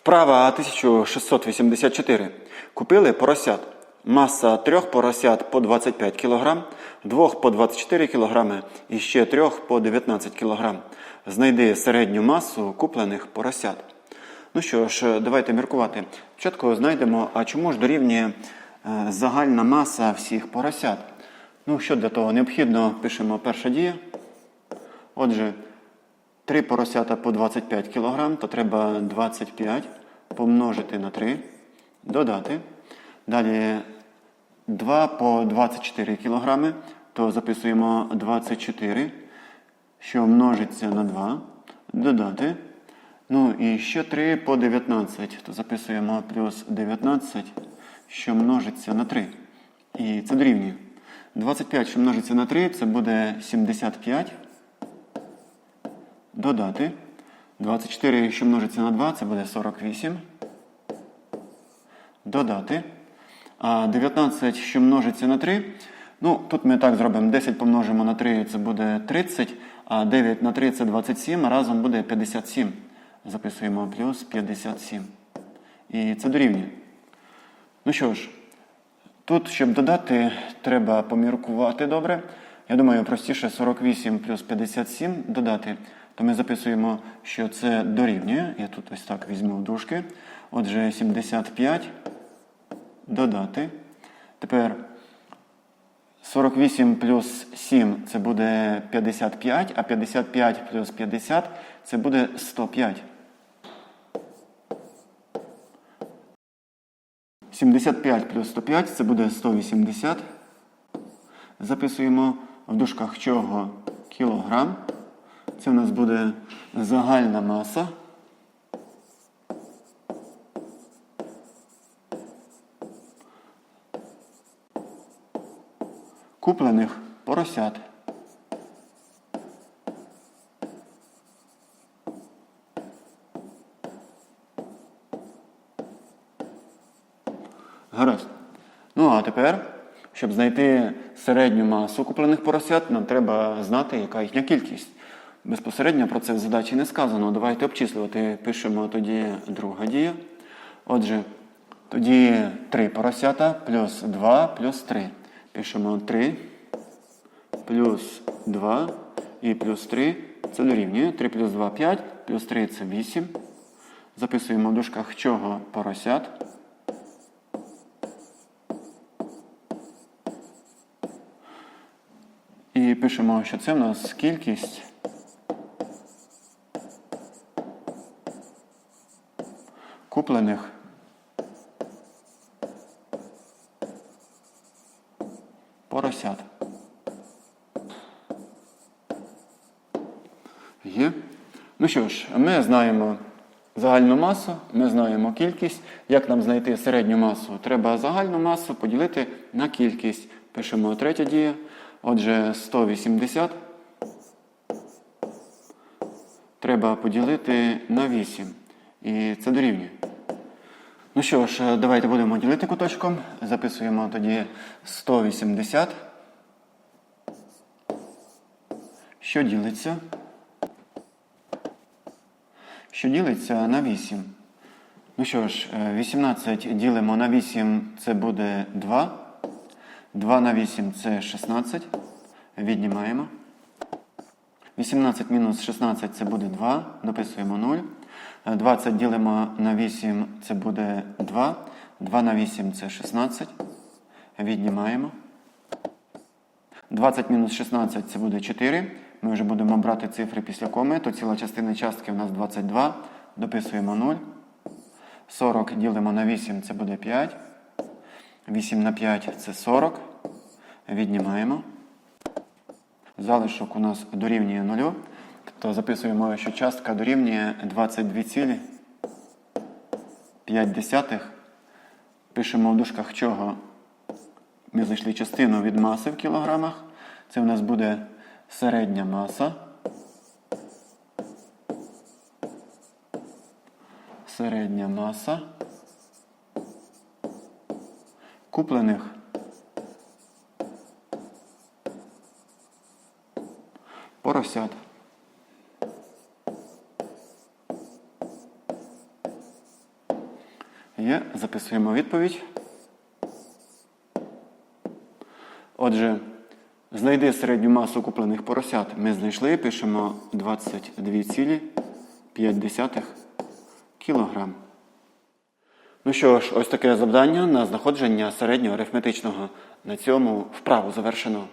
Вправа 1684. Купили поросят. Маса трьох поросят по 25 кг, двох по 24 кг і ще трьох по 19 кг. Знайди середню масу куплених поросят. Ну що ж, давайте міркувати. Спочатку знайдемо, а чому ж дорівнює е, загальна маса всіх поросят. Ну, що для того необхідно, пишемо перша дія. Отже, 3 поросята по 25 кг, то треба 25 помножити на 3, додати. Далі 2 по 24 кг, то записуємо 24, що множиться на 2, додати. Ну і ще 3 по 19, то записуємо плюс 19, що множиться на 3. І це дорівнює. 25, що множиться на 3, це буде 75 додати. 24, що множиться на 2, це буде 48. Додати. А 19, що множиться на 3. Ну, тут ми так зробимо. 10 помножимо на 3, це буде 30, а 9 на 3 це 27, а разом буде 57. Записуємо плюс 57. І це дорівнює. Ну що ж, тут, щоб додати, треба поміркувати добре. Я думаю, простіше 48 плюс 57 додати, то ми записуємо, що це дорівнює. Я тут ось так візьму дужки. Отже, 75 додати. Тепер 48 плюс 7 це буде 55, а 55 плюс 50 це буде 105. 75 плюс 105 це буде 180. Записуємо в дужках чого кілограм. Це у нас буде загальна маса. Куплених поросят. Гаразд. Ну а тепер, щоб знайти середню масу куплених поросят, нам треба знати, яка їхня кількість. Безпосередньо про це в задачі не сказано. Давайте обчислювати. Пишемо тоді друга дія. Отже, тоді 3 поросята плюс 2 плюс 3. Пишемо 3 плюс 2 і плюс 3. Це дорівнює. 3 плюс 2 5, плюс 3 це 8. Записуємо в дужках чого поросят. І пишемо, що це в нас кількість куплених поросят. Є. Ну що ж, ми знаємо загальну масу, ми знаємо кількість. Як нам знайти середню масу? Треба загальну масу поділити на кількість. Пишемо третя дія. Отже, 180 треба поділити на 8. І це дорівнює. Ну що ж, давайте будемо ділити куточком. Записуємо тоді 180. Що ділиться? Що ділиться на 8. Ну що ж, 18 ділимо на 8, це буде 2. 2 на 8 це 16. Віднімаємо. 18 мінус 16 це буде 2. Дописуємо 0. 20 ділимо на 8, це буде 2. 2 на 8 це 16. Віднімаємо. 20 мінус 16 це буде 4. Ми вже будемо брати цифри після коми, то ціла частина частки у нас 22. Дописуємо 0. 40 ділимо на 8, це буде 5. 8 на 5 це 40. Віднімаємо. Залишок у нас дорівнює 0. Тобто записуємо, що частка дорівнює 22,5. Пишемо в дужках чого ми знайшли частину від маси в кілограмах. Це у нас буде середня маса. Середня маса куплених поросят. Записуємо відповідь. Отже, знайди середню масу куплених поросят. Ми знайшли, пишемо 22,5 кілограм. Ну що ж, ось таке завдання на знаходження середнього арифметичного. На цьому вправу завершено.